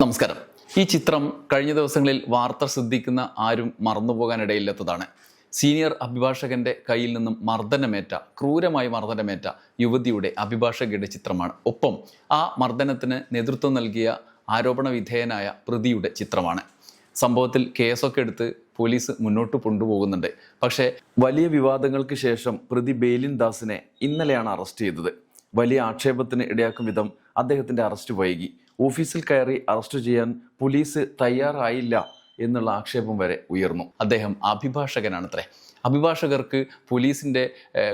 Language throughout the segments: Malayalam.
നമസ്കാരം. ഈ ചിത്രം കഴിഞ്ഞ ദിവസങ്ങളിൽ വാർത്ത ശ്രദ്ധിക്കുന്ന ആരും മറന്നുപോകാനിടയില്ലാത്തതാണ്. സീനിയർ അഭിഭാഷകന്റെ കയ്യിൽ നിന്നും മർദ്ദനമേറ്റ ക്രൂരമായി മർദ്ദനമേറ്റ യുവതിയുടെ അഭിഭാഷകയുടെ ചിത്രമാണ്. ഒപ്പം ആ മർദ്ദനത്തിന് നേതൃത്വം നൽകിയ ആരോപണ വിധേയനായ പ്രതിയുടെ ചിത്രമാണ്. സംഭവത്തിൽ കേസൊക്കെ എടുത്ത് പോലീസ് മുന്നോട്ട് കൊണ്ടുപോകുന്നുണ്ട്. പക്ഷേ വലിയ വിവാദങ്ങൾക്ക് ശേഷം പ്രതി ബേലിൻ ദാസിനെ ഇന്നലെയാണ് അറസ്റ്റ് ചെയ്തത്. വലിയ ആക്ഷേപത്തിന് ഇടയാക്കും വിധം അദ്ദേഹത്തിന്റെ അറസ്റ്റ് വൈകി. ഓഫീസിൽ കയറി അറസ്റ്റ് ചെയ്യാൻ പോലീസ് തയ്യാറായില്ല എന്നുള്ള ആക്ഷേപം വരെ ഉയർന്നു. അദ്ദേഹം അഭിഭാഷകനാണത്രേ. അഭിഭാഷകർക്ക് പോലീസിന്റെ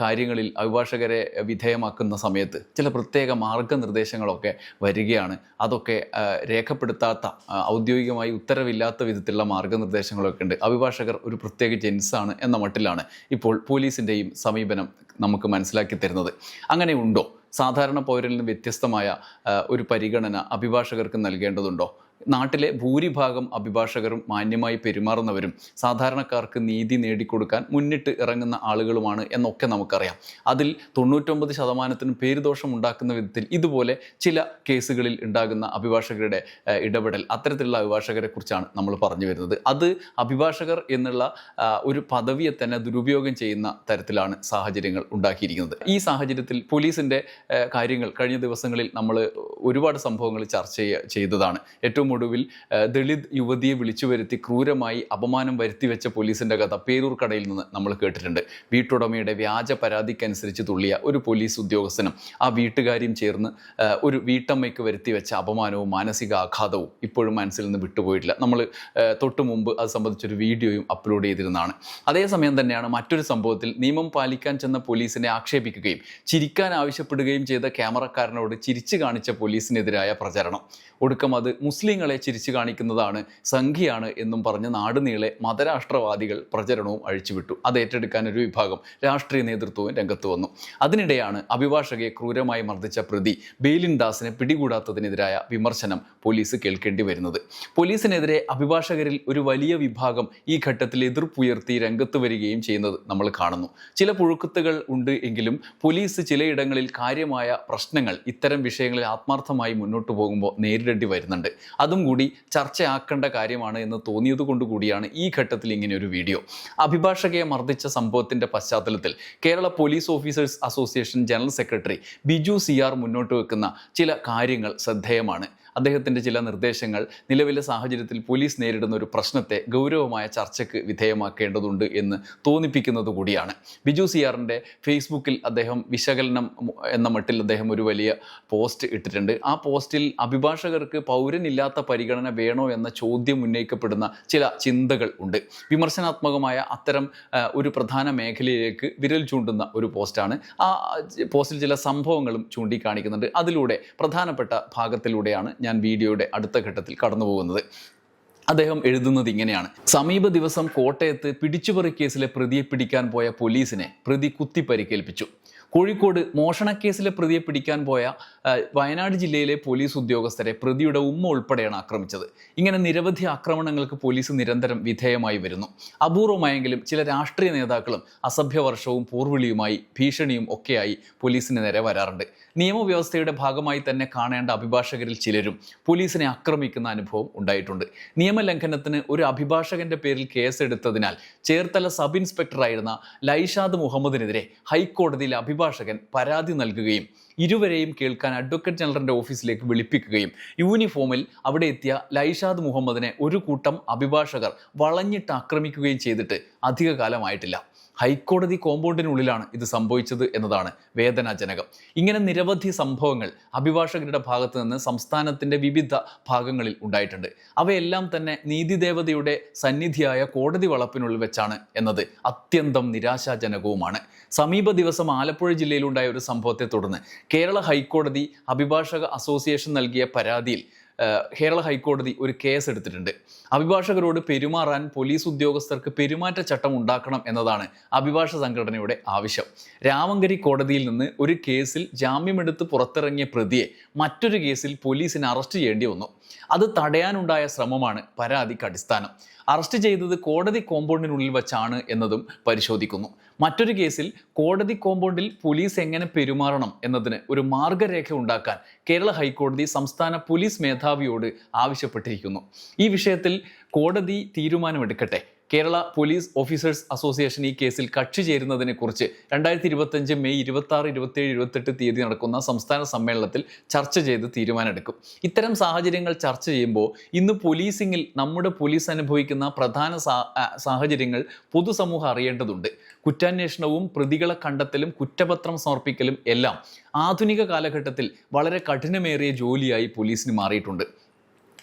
കാര്യങ്ങളിൽ അഭിഭാഷകരെ വിധേയമാക്കുന്ന സമയത്ത് ചില പ്രത്യേക മാർഗനിർദ്ദേശങ്ങളൊക്കെ വരികയാണ്. അതൊക്കെ രേഖപ്പെടുത്താത്ത ഔദ്യോഗികമായി ഉത്തരവില്ലാത്ത വിധത്തിലുള്ള മാർഗനിർദ്ദേശങ്ങളൊക്കെ ഉണ്ട്. അഭിഭാഷകർ ഒരു പ്രത്യേക ജെൻസാണ് എന്ന മട്ടിലാണ് ഇപ്പോൾ പോലീസിന്റെയും സമീപനം നമുക്ക് മനസ്സിലാക്കി തരുന്നത്. അങ്ങനെ ഉണ്ടോ? സാധാരണ പൗരനിൽ നിന്ന് വ്യത്യസ്തമായ ഒരു പരിഗണന അഭിഭാഷകർക്ക് നൽകേണ്ടതുണ്ടോ? നാട്ടിലെ ഭൂരിഭാഗം അഭിഭാഷകരും മാന്യമായി പെരുമാറുന്നവരും സാധാരണക്കാർക്ക് നീതി നേടിക്കൊടുക്കാൻ മുന്നിട്ട് ഇറങ്ങുന്ന ആളുകളുമാണ് എന്നൊക്കെ നമുക്കറിയാം. അതിൽ തൊണ്ണൂറ്റൊമ്പത് ശതമാനത്തിനും പേരുദോഷം ഉണ്ടാക്കുന്ന വിധത്തിൽ ഇതുപോലെ ചില കേസുകളിൽ ഉണ്ടാകുന്ന അഭിഭാഷകരുടെ ഇടപെടൽ അത്തരത്തിലുള്ള അഭിഭാഷകരെ കുറിച്ചാണ് നമ്മൾ പറഞ്ഞു വരുന്നത്. അത് അഭിഭാഷകർ എന്നുള്ള ഒരു പദവിയെ തന്നെ ദുരുപയോഗം ചെയ്യുന്ന തരത്തിലാണ് സാഹചര്യങ്ങൾ ഉണ്ടാക്കിയിരിക്കുന്നത്. ഈ സാഹചര്യത്തിൽ പോലീസിന്റെ കാര്യങ്ങൾ കഴിഞ്ഞ ദിവസങ്ങളിൽ നമ്മൾ ഒരുപാട് സംഭവങ്ങൾ ചർച്ച ചെയ്തതാണ്. ഏറ്റവും ഒടുവിൽ ദളിത് യുവതിയെ വിളിച്ചു വരുത്തി ക്രൂരമായി അപമാനം വരുത്തി വെച്ച പോലീസിന്റെ കഥ പേരൂർ കടയിൽ നിന്ന് നമ്മൾ കേട്ടിട്ടുണ്ട്. വീട്ടുടമയുടെ വ്യാജ പരാതിക്കനുസരിച്ച് തുള്ളിയ ഒരു പോലീസ് ഉദ്യോഗസ്ഥനും ആ വീട്ടുകാരിയും ചേർന്ന് ഒരു വീട്ടമ്മയ്ക്ക് വരുത്തി വെച്ച അപമാനവും മാനസിക ആഘാതവും ഇപ്പോഴും മനസ്സിൽ നിന്ന് വിട്ടുപോയിട്ടില്ല. നമ്മൾ തൊട്ട് മുമ്പ് അത് സംബന്ധിച്ചൊരു വീഡിയോയും അപ്ലോഡ് ചെയ്തിരുന്നതാണ്. അതേസമയം തന്നെയാണ് മറ്റൊരു സംഭവത്തിൽ നിയമം പാലിക്കാൻ ചെന്ന പോലീസിനെ ആക്ഷേപിക്കുകയും ചിരിക്കാൻ ആവശ്യപ്പെടുകയും ചെയ്ത ക്യാമറക്കാരനോട് ചിരിച്ചു കാണിച്ച പോലീസിനെതിരായ പ്രചരണം. ഒടുക്കം അത് മുസ്ലിങ്ങളെ ചിരിച്ചു കാണിക്കുന്നതാണ് സംഖ്യയാണ് എന്നും പറഞ്ഞ് നാടുനീളെ മതരാഷ്ട്രവാദികൾ പ്രചരണവും അഴിച്ചുവിട്ടു. അത് ഏറ്റെടുക്കാൻ ഒരു വിഭാഗം രാഷ്ട്രീയ നേതൃത്വവും രംഗത്ത് വന്നു. അതിനിടെയാണ് അഭിഭാഷകയെ ക്രൂരമായി മർദ്ദിച്ച പ്രതി ബെയിലിൻ ദാസിനെ പിടികൂടാത്തതിനെതിരായ വിമർശനം പോലീസ് കേൾക്കേണ്ടി വരുന്നത്. പോലീസിനെതിരെ അഭിഭാഷകരിൽ ഒരു വലിയ വിഭാഗം ഈ ഘട്ടത്തിൽ എതിർപ്പുയർത്തി രംഗത്ത് വരികയും ചെയ്യുന്നത് നമ്മൾ കാണുന്നു. ചില പുഴുക്കുത്തുകൾ ഉണ്ട് എങ്കിലും പോലീസ് ചിലയിടങ്ങളിൽ കാര്യമായ പ്രശ്നങ്ങൾ ഇത്തരം വിഷയങ്ങളിൽ ആത്മാർത്ഥമായി മുന്നോട്ട് പോകുമ്പോൾ നേരിടേണ്ടി വരുന്നുണ്ട്. അതും കൂടി ചർച്ചയാക്കേണ്ട കാര്യമാണ് എന്ന് തോന്നിയത് കൊണ്ട് കൂടിയാണ് ഈ ഘട്ടത്തിൽ ഇങ്ങനെ ഒരു വീഡിയോ. അഭിഭാഷകയെ മർദ്ദിച്ച സംഭവത്തിന്റെ പശ്ചാത്തലത്തിൽ Kerala police officers association general secretary Biju C R മുന്നോട്ട് വെക്കുന്ന ചില കാര്യങ്ങൾ ശ്രദ്ധേയമാണ്. അദ്ദേഹത്തിന്റെ ചില നിർദ്ദേശങ്ങൾ നിലവിലെ സാഹചര്യത്തിൽ പോലീസ് നേരിടുന്ന ഒരു പ്രശ്നത്തെ ഗൗരവമായ ചർച്ചയ്ക്ക് വിധേയമാക്കേണ്ടതുണ്ട് എന്ന് തോന്നിപ്പിക്കുന്നത് കൂടിയാണ്. ബിജു സിയാറിന്റെ ഫേസ്ബുക്കിൽ അദ്ദേഹം വിശകലനം എന്ന മട്ടിൽ അദ്ദേഹം ഒരു വലിയ പോസ്റ്റ് ഇട്ടിട്ടുണ്ട്. ആ പോസ്റ്റിൽ അഭിഭാഷകർക്ക് പൗരനില്ലാത്ത പരിഗണന വേണോ എന്ന ചോദ്യം ഉന്നയിക്കപ്പെടുന്ന ചില ചിന്തകൾ ഉണ്ട്. വിമർശനാത്മകമായ അത്തരം ഒരു പ്രധാന മേഖലയിലേക്ക് വിരൽ ചൂണ്ടുന്ന ഒരു പോസ്റ്റാണ്. ആ പോസ്റ്റിൽ ചില സംഭവങ്ങളും ചൂണ്ടിക്കാണിക്കുന്നുണ്ട്. അതിലൂടെ പ്രധാനപ്പെട്ട ഭാഗത്തിലൂടെയാണ് ഞാൻ വീഡിയോയുടെ അടുത്ത ഘട്ടത്തിൽ കടന്നു പോകുന്നത് അദ്ദേഹം എഴുതുന്നത് ഇങ്ങനെയാണ്. സമീപ ദിവസം കോട്ടയത്ത് പിടിച്ചുപറി കേസിലെ പ്രതിയെ പിടിക്കാൻ പോയ പോലീസിനെ പ്രതി കുത്തി പരിക്കേൽപ്പിച്ചു കോഴിക്കോട് മോഷണക്കേസിലെ പ്രതിയെ പിടിക്കാൻ പോയ വയനാട് ജില്ലയിലെ പോലീസ് ഉദ്യോഗസ്ഥരെ പ്രതിയുടെ ഉമ്മ ഉൾപ്പെടെയാണ് ആക്രമിച്ചത്. ഇങ്ങനെ നിരവധി ആക്രമണങ്ങൾക്ക് പോലീസ് നിരന്തരം വിധേയമായി വരുന്നു. അപൂർവമായെങ്കിലും ചില രാഷ്ട്രീയ നേതാക്കളും അസഭ്യവർഷവും പോർവിളിയുമായി ഭീഷണിയും ഒക്കെയായി പോലീസിന് നേരെ വരാറുണ്ട്. നിയമവ്യവസ്ഥയുടെ ഭാഗമായി തന്നെ കാണേണ്ട അഭിഭാഷകരിൽ ചിലരും പോലീസിനെ ആക്രമിക്കുന്ന അനുഭവം ഉണ്ടായിട്ടുണ്ട്. നിയമലംഘനത്തിന് ഒരു അഭിഭാഷകന്റെ പേരിൽ കേസെടുത്തതിനാൽ ചേർത്തല സബ് ഇൻസ്പെക്ടറായിരുന്ന ലൈഷാദ് മുഹമ്മദിനെതിരെ ഹൈക്കോടതിയിൽ അഭിഭാഷകൻ പരാതി നൽകുകയും ഇരുവരെയും കേൾക്കാൻ അഡ്വക്കേറ്റ് ജനറലിന്റെ ഓഫീസിലേക്ക് വിളിപ്പിക്കുകയും യൂണിഫോമിൽ അവിടെ എത്തിയ ലൈഷാദ് മുഹമ്മദിനെ ഒരു കൂട്ടം അഭിഭാഷകർ വളഞ്ഞിട്ട് ആക്രമിക്കുകയും ചെയ്തിട്ട് അധിക കാലമായിട്ടില്ല ഹൈക്കോടതി കോമ്പൗണ്ടിനുള്ളിലാണ് ഇത് സംഭവിച്ചത് എന്നതാണ് വേദനാജനകം. ഇങ്ങനെ നിരവധി സംഭവങ്ങൾ അഭിഭാഷകരുടെ ഭാഗത്ത് നിന്ന് സംസ്ഥാനത്തിന്റെ വിവിധ ഭാഗങ്ങളിൽ ഉണ്ടായിട്ടുണ്ട്. അവയെല്ലാം തന്നെ നീതിദേവതയുടെ സന്നിധിയായ കോടതി വളപ്പിനുള്ളിൽ വെച്ചാണ് എന്നത് അത്യന്തം നിരാശാജനകവുമാണ്. സമീപ ദിവസം ആലപ്പുഴ ജില്ലയിലുണ്ടായ ഒരു സംഭവത്തെ തുടർന്ന് കേരള ഹൈക്കോടതി അഭിഭാഷക അസോസിയേഷൻ നൽകിയ പരാതിയിൽ കേരള ഹൈക്കോടതി ഒരു കേസ് എടുത്തിട്ടുണ്ട്. അഭിഭാഷകരോട് പെരുമാറാൻ പോലീസ് ഉദ്യോഗസ്ഥർക്ക് പെരുമാറ്റച്ചട്ടം ഉണ്ടാക്കണം എന്നതാണ് അഭിഭാഷ സംഘടനയുടെ ആവശ്യം. രാമങ്കരി കോടതിയിൽ നിന്ന് ഒരു കേസിൽ ജാമ്യമെടുത്ത് പുറത്തിറങ്ങിയ പ്രതിയെ മറ്റൊരു കേസിൽ പോലീസിനെ അറസ്റ്റ് ചെയ്യേണ്ടി വന്നു. അത് തടയാനുണ്ടായ ശ്രമമാണ് പരാതിക്ക് അടിസ്ഥാനം. അറസ്റ്റ് ചെയ്തത് കോടതി കോമ്പൗണ്ടിനുള്ളിൽ വച്ചാണ് എന്നതും പരിശോധിക്കുന്നു. മറ്റൊരു കേസിൽ കോടതി കോമ്പൗണ്ടിൽ പോലീസ് എങ്ങനെ പെരുമാറണം എന്നതിന് ഒരു മാർഗരേഖ ഉണ്ടാക്കാൻ കേരള ഹൈക്കോടതി സംസ്ഥാന പോലീസ് മേധാവിയോട് ആവശ്യപ്പെട്ടിരിക്കുന്നു. ഈ വിഷയത്തിൽ കോടതി തീരുമാനമെടുക്കട്ടെ. കേരള പോലീസ് ഓഫീസേഴ്സ് അസോസിയേഷൻ ഈ കേസിൽ കക്ഷി ചേരുന്നതിനെ കുറിച്ച് രണ്ടായിരത്തി ഇരുപത്തഞ്ച് മെയ് ഇരുപത്തി ആറ് ഇരുപത്തേഴ് ഇരുപത്തെട്ട് തീയതി നടക്കുന്ന സംസ്ഥാന സമ്മേളനത്തിൽ ചർച്ച ചെയ്ത് തീരുമാനമെടുക്കും. ഇത്തരം സാഹചര്യങ്ങൾ ചർച്ച ചെയ്യുമ്പോൾ ഇന്ന് പോലീസിങ്ങിൽ നമ്മുടെ പോലീസ് അനുഭവിക്കുന്ന പ്രധാന സാഹചര്യങ്ങൾ പൊതുസമൂഹം അറിയേണ്ടതുണ്ട്. കുറ്റാന്വേഷണവും പ്രതികളെ കണ്ടെത്തലും കുറ്റപത്രം സമർപ്പിക്കലും എല്ലാം ആധുനിക കാലഘട്ടത്തിൽ വളരെ കഠിനമേറിയ ജോലിയായി പോലീസിന് മാറിയിട്ടുണ്ട്.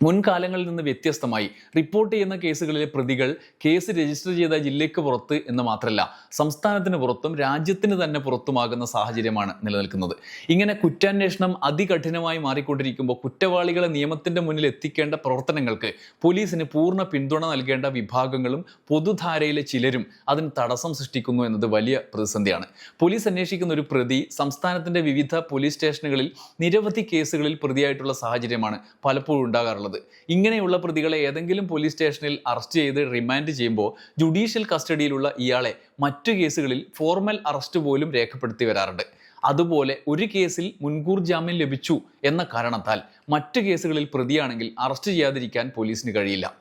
മുൻകാലങ്ങളിൽ നിന്ന് വ്യത്യസ്തമായി റിപ്പോർട്ട് ചെയ്യുന്ന കേസുകളിലെ പ്രതികൾ കേസ് രജിസ്റ്റർ ചെയ്ത ജില്ലയ്ക്ക് പുറത്ത് എന്ന് മാത്രമല്ല സംസ്ഥാനത്തിന് പുറത്തും രാജ്യത്തിന് തന്നെ പുറത്തുമാകുന്ന സാഹചര്യമാണ് നിലനിൽക്കുന്നത്. ഇങ്ങനെ കുറ്റാന്വേഷണം അതികഠിനമായി മാറിക്കൊണ്ടിരിക്കുമ്പോൾ കുറ്റവാളികളെ നിയമത്തിന്റെ മുന്നിൽ എത്തിക്കേണ്ട പ്രവർത്തനങ്ങൾക്ക് പോലീസിന് പൂർണ പിന്തുണ നൽകേണ്ട വിഭാഗങ്ങളും പൊതുധാരയിലെ ചിലരും അതിന് തടസ്സം സൃഷ്ടിക്കുന്നു എന്നത് വലിയ പ്രതിസന്ധിയാണ്. പോലീസ് അന്വേഷിക്കുന്ന ഒരു പ്രതി സംസ്ഥാനത്തിന്റെ വിവിധ പോലീസ് സ്റ്റേഷനുകളിൽ നിരവധി കേസുകളിൽ പ്രതിയായിട്ടുള്ള സാഹചര്യമാണ് പലപ്പോഴും ഉണ്ടാകാറുള്ളത്. ഇങ്ങനെയുള്ള പ്രതികളെ ഏതെങ്കിലും പോലീസ് സ്റ്റേഷനിൽ അറസ്റ്റ് ചെയ്ത് റിമാൻഡ് ചെയ്യുമ്പോൾ ജുഡീഷ്യൽ കസ്റ്റഡിയിലുള്ള ഇയാളെ മറ്റു കേസുകളിൽ ഫോർമൽ അറസ്റ്റ് പോലും രേഖപ്പെടുത്തി വരാറുണ്ട്. അതുപോലെ ഒരു കേസിൽ മുൻകൂർ ജാമ്യം ലഭിച്ചു എന്ന കാരണത്താൽ മറ്റു കേസുകളിൽ പ്രതിയാണെങ്കിൽ അറസ്റ്റ് ചെയ്യാതിരിക്കാൻ പോലീസിന് കഴിയില്ല.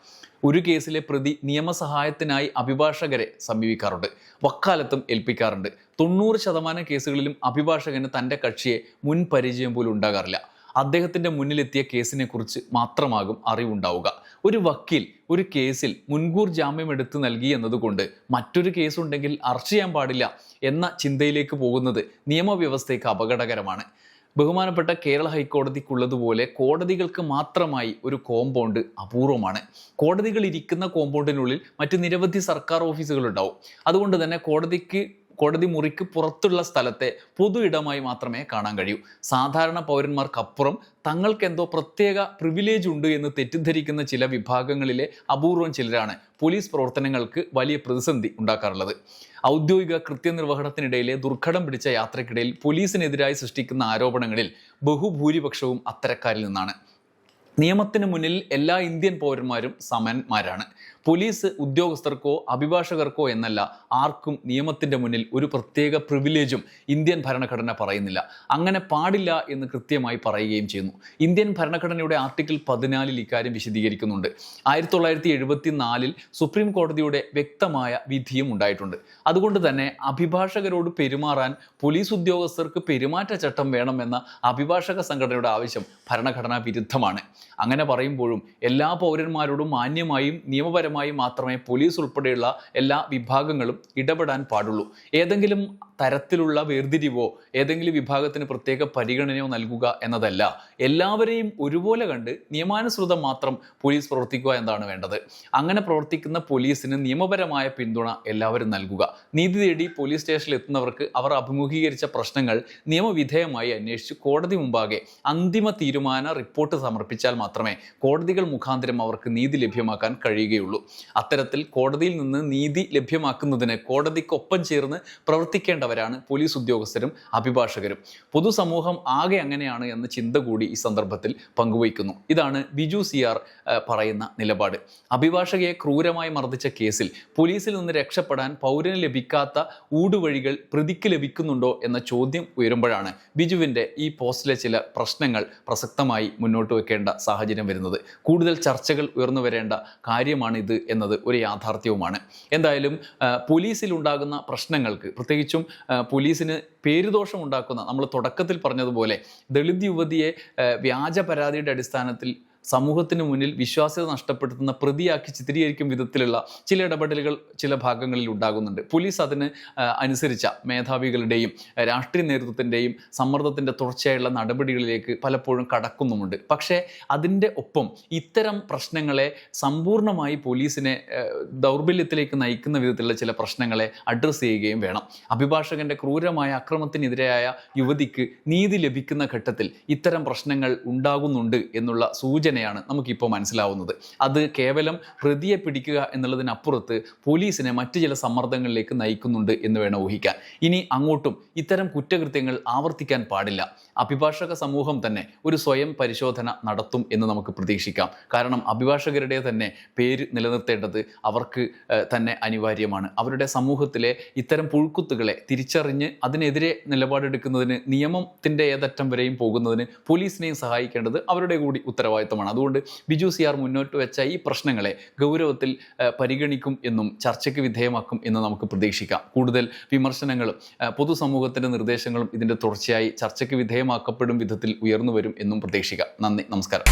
ഒരു കേസിലെ പ്രതി നിയമസഹായത്തിനായി അഭിഭാഷകരെ സമീപിക്കാറുണ്ട്. വക്കാലത്തും ഏൽപ്പിക്കാറുണ്ട്. തൊണ്ണൂറ് ശതമാനം കേസുകളിലും അഭിഭാഷകന് തന്റെ കക്ഷിയെ മുൻപരിചയം പോലും ഉണ്ടാകാറില്ല. അദ്ദേഹത്തിന്റെ മുന്നിലെത്തിയ കേസിനെക്കുറിച്ച് മാത്രമാകും അറിവുണ്ടാവുക. ഒരു വക്കീൽ ഒരു കേസിൽ മുൻകൂർ ജാമ്യം എടുത്തു നൽകി എന്നതുകൊണ്ട് മറ്റൊരു കേസുണ്ടെങ്കിൽ അറസ്റ്റ് ചെയ്യാൻ പാടില്ല എന്ന ചിന്തയിലേക്ക് പോകുന്നത് നിയമവ്യവസ്ഥയ്ക്ക് അപകടകരമാണ്. ബഹുമാനപ്പെട്ട കേരള ഹൈക്കോടതിക്കുള്ളതുപോലെ കോടതികൾക്ക് മാത്രമായി ഒരു കോമ്പൗണ്ട് അപൂർവമാണ്. കോടതികൾ ഇരിക്കുന്ന കോമ്പൗണ്ടിനുള്ളിൽ മറ്റ് നിരവധി സർക്കാർ ഓഫീസുകൾ ഉണ്ടാവും അതുകൊണ്ട് തന്നെ കോടതിക്ക് കോടതി മുറിക്ക് പുറത്തുള്ള സ്ഥലത്തെ പൊതു ഇടമായി മാത്രമേ കാണാൻ കഴിയൂ. സാധാരണ പൗരന്മാർക്കപ്പുറം തങ്ങൾക്ക് എന്തോ പ്രത്യേക പ്രിവിലേജ് ഉണ്ട് എന്ന് തെറ്റിദ്ധരിക്കുന്ന ചില വിഭാഗങ്ങളിലെ അപൂർവം ചിലരാണ് പോലീസ് പ്രവർത്തനങ്ങൾക്ക് വലിയ പ്രതിസന്ധി ഉണ്ടാക്കാറുള്ളത്. ഔദ്യോഗിക കൃത്യനിർവഹണത്തിനിടയിലെ ദുർഘടം പിടിച്ച യാത്രക്കിടയിൽ പോലീസിനെതിരായി സൃഷ്ടിക്കുന്ന ആരോപണങ്ങളിൽ ബഹുഭൂരിപക്ഷവും അത്തരക്കാരിൽ നിന്നാണ്. നിയമത്തിന് മുന്നിൽ എല്ലാ ഇന്ത്യൻ പൗരന്മാരും സമന്മാരാണ്. പോലീസ് ഉദ്യോഗസ്ഥർക്കോ അഭിഭാഷകർക്കോ എന്നല്ല ആർക്കും നിയമത്തിന്റെ മുന്നിൽ ഒരു പ്രത്യേക പ്രിവിലേജും ഇന്ത്യൻ ഭരണഘടന പറയുന്നില്ല. അങ്ങനെ പാടില്ല എന്ന് കൃത്യമായി പറയുകയും ചെയ്യുന്നു. ഇന്ത്യൻ ഭരണഘടനയുടെ ആർട്ടിക്കിൾ പതിനാലിൽ ഇക്കാര്യം വിശദീകരിക്കുന്നുണ്ട്. ആയിരത്തി തൊള്ളായിരത്തി എഴുപത്തി നാലിൽ സുപ്രീം കോടതിയുടെ വ്യക്തമായ വിധിയും ഉണ്ടായിട്ടുണ്ട്. അതുകൊണ്ട് തന്നെ അഭിഭാഷകരോട് പെരുമാറാൻ പോലീസ് ഉദ്യോഗസ്ഥർക്ക് പെരുമാറ്റച്ചട്ടം വേണമെന്ന അഭിഭാഷക സംഘടനയുടെ ആവശ്യം ഭരണഘടനാ വിരുദ്ധമാണ്. അങ്ങനെ പറയുമ്പോഴും എല്ലാ പൗരന്മാരോടും മാന്യമായും നിയമപരമായും മാത്രമേ പോലീസ് ഉൾപ്പെടെയുള്ള എല്ലാ വിഭാഗങ്ങളും ഇടപെടാൻ പാടുള്ളൂ. ഏതെങ്കിലും തരത്തിലുള്ള വേർതിരിവോ ഏതെങ്കിലും വിഭാഗത്തിന് പ്രത്യേക പരിഗണനയോ നൽകുക എന്നതല്ല. എല്ലാവരെയും ഒരുപോലെ കണ്ട് നിയമാനുസൃതം മാത്രം പോലീസ് പ്രവർത്തിക്കുക എന്നതാണ് വേണ്ടത്. അങ്ങനെ പ്രവർത്തിക്കുന്ന പോലീസിന് നിയമപരമായ പിന്തുണ എല്ലാവരും നൽകുക. നീതി തേടി പോലീസ് സ്റ്റേഷനിൽ എത്തുന്നവർക്ക് അവർ അഭിമുഖീകരിച്ച പ്രശ്നങ്ങൾ നിയമവിധേയമായി അന്വേഷിച്ച് കോടതി മുമ്പാകെ അന്തിമ തീരുമാന റിപ്പോർട്ട് സമർപ്പിച്ചാൽ മാത്രമേ കോടതികൾ മുഖാന്തരം അവർക്ക് നീതി ലഭ്യമാക്കാൻ കഴിയുകയുള്ളൂ. അത്തരത്തിൽ കോടതിയിൽ നിന്ന് നീതി ലഭ്യമാക്കുന്നതിന് കോടതിക്കൊപ്പം ചേർന്ന് പ്രവർത്തിക്കേണ്ടവരാണ് പോലീസ് ഉദ്യോഗസ്ഥരും അഭിഭാഷകരും. പൊതുസമൂഹം ആകെ അങ്ങനെയാണ് എന്ന ചിന്ത കൂടി ഈ സന്ദർഭത്തിൽ പങ്കുവയ്ക്കുന്നു. ഇതാണ് ബിജു സി ആർ പറയുന്ന നിലപാട്. അഭിഭാഷകയെ ക്രൂരമായി മർദ്ദിച്ച കേസിൽ പോലീസിൽ നിന്ന് രക്ഷപ്പെടാൻ പൗരന് ലഭിക്കാത്ത ഊടുവഴികൾ പ്രതിക്ക് ലഭിക്കുന്നുണ്ടോ എന്ന ചോദ്യം ഉയരുമ്പോഴാണ് ബിജുവിന്റെ ഈ പോസ്റ്റിലെ ചില പ്രശ്നങ്ങൾ പ്രസക്തമായി മുന്നോട്ട് വെക്കേണ്ട സാഹചര്യം വരുന്നത്. കൂടുതൽ ചർച്ചകൾ ഉയർന്നു വരേണ്ട കാര്യമാണ് ഇത് എന്നത് ഒരു യാഥാർത്ഥ്യവുമാണ്. എന്തായാലും പോലീസിൽ ഉണ്ടാകുന്ന പ്രശ്നങ്ങൾക്ക് പ്രത്യേകിച്ചും പോലീസിന് പേരുദോഷം ഉണ്ടാക്കുന്ന നമ്മൾ തുടക്കത്തിൽ പറഞ്ഞതുപോലെ ദളിത് യുവതിയെ വ്യാജ പരാതിയുടെ അടിസ്ഥാനത്തിൽ സമൂഹത്തിന് മുന്നിൽ വിശ്വാസ്യത നഷ്ടപ്പെടുത്തുന്ന പ്രതിയാക്കി ചിത്രീകരിക്കും വിധത്തിലുള്ള ചില ഇടപെടലുകൾ ചില ഭാഗങ്ങളിൽ ഉണ്ടാകുന്നുണ്ട്. പോലീസ് അതിന് അനുസരിച്ച മേധാവികളുടെയും രാഷ്ട്രീയ നേതൃത്വത്തിന്റെയും സമ്മർദ്ദത്തിന്റെ തുടർച്ചയായുള്ള നടപടികളിലേക്ക് പലപ്പോഴും കടക്കുന്നുമുണ്ട്. പക്ഷേ അതിന്റെ ഒപ്പം ഇത്തരം പ്രശ്നങ്ങളെ സമ്പൂർണമായി പോലീസിനെ ദൗർബല്യത്തിലേക്ക് നയിക്കുന്ന വിധത്തിലുള്ള ചില പ്രശ്നങ്ങളെ അഡ്രസ്സ് ചെയ്യുകയും വേണം. അഭിഭാഷകന്റെ ക്രൂരമായ അക്രമത്തിനെതിരായ യുവതിക്ക് നീതി ലഭിക്കുന്ന ഘട്ടത്തിൽ ഇത്തരം പ്രശ്നങ്ങൾ ഉണ്ടാകുന്നുണ്ട് എന്നുള്ള സൂചന സൂചനയാണ് നമുക്കിപ്പോൾ മനസ്സിലാവുന്നത്. അത് കേവലം പ്രതിയെ പിടിക്കുക എന്നുള്ളതിനപ്പുറത്ത് പോലീസിനെ മറ്റു ചില സമ്മർദ്ദങ്ങളിലേക്ക് നയിക്കുന്നുണ്ട് എന്ന് വേണം ഊഹിക്കാൻ. ഇനി അങ്ങോട്ടും ഇത്തരം കുറ്റകൃത്യങ്ങൾ ആവർത്തിക്കാൻ പാടില്ല. അഭിഭാഷക സമൂഹം തന്നെ ഒരു സ്വയം പരിശോധന നടത്തും എന്ന് നമുക്ക് പ്രതീക്ഷിക്കാം. കാരണം അഭിഭാഷകരുടെ തന്നെ പേര് നിലനിർത്തേണ്ടത് അവർക്ക് തന്നെ അനിവാര്യമാണ്. അവരുടെ സമൂഹത്തിലെ ഇത്തരം പുഴുക്കുത്തുകളെ തിരിച്ചറിഞ്ഞ് അതിനെതിരെ നിലപാടെടുക്കുന്നതിന് നിയമത്തിന്റെ ഏതറ്റം വരെയും പോകുന്നതിന് പോലീസിനെയും സഹായിക്കേണ്ടത് അവരുടെ കൂടി ഉത്തരവാദിത്തമാണ്. അതുകൊണ്ട് ബിജു സി ആർ മുന്നോട്ട് വെച്ച ഈ പ്രശ്നങ്ങളെ ഗൗരവത്തിൽ പരിഗണിക്കും എന്നും ചർച്ചയ്ക്ക് വിധേയമാക്കും എന്ന് നമുക്ക് പ്രതീക്ഷിക്കാം. കൂടുതൽ വിമർശനങ്ങളും പൊതുസമൂഹത്തിന്റെ നിർദ്ദേശങ്ങളും ഇതിന്റെ തുടർച്ചയായി ചർച്ചയ്ക്ക് വിധേയമാക്കപ്പെടും വിധത്തിൽ ഉയർന്നു വരും എന്നും പ്രതീക്ഷിക്കാം. നന്ദി. നമസ്കാരം.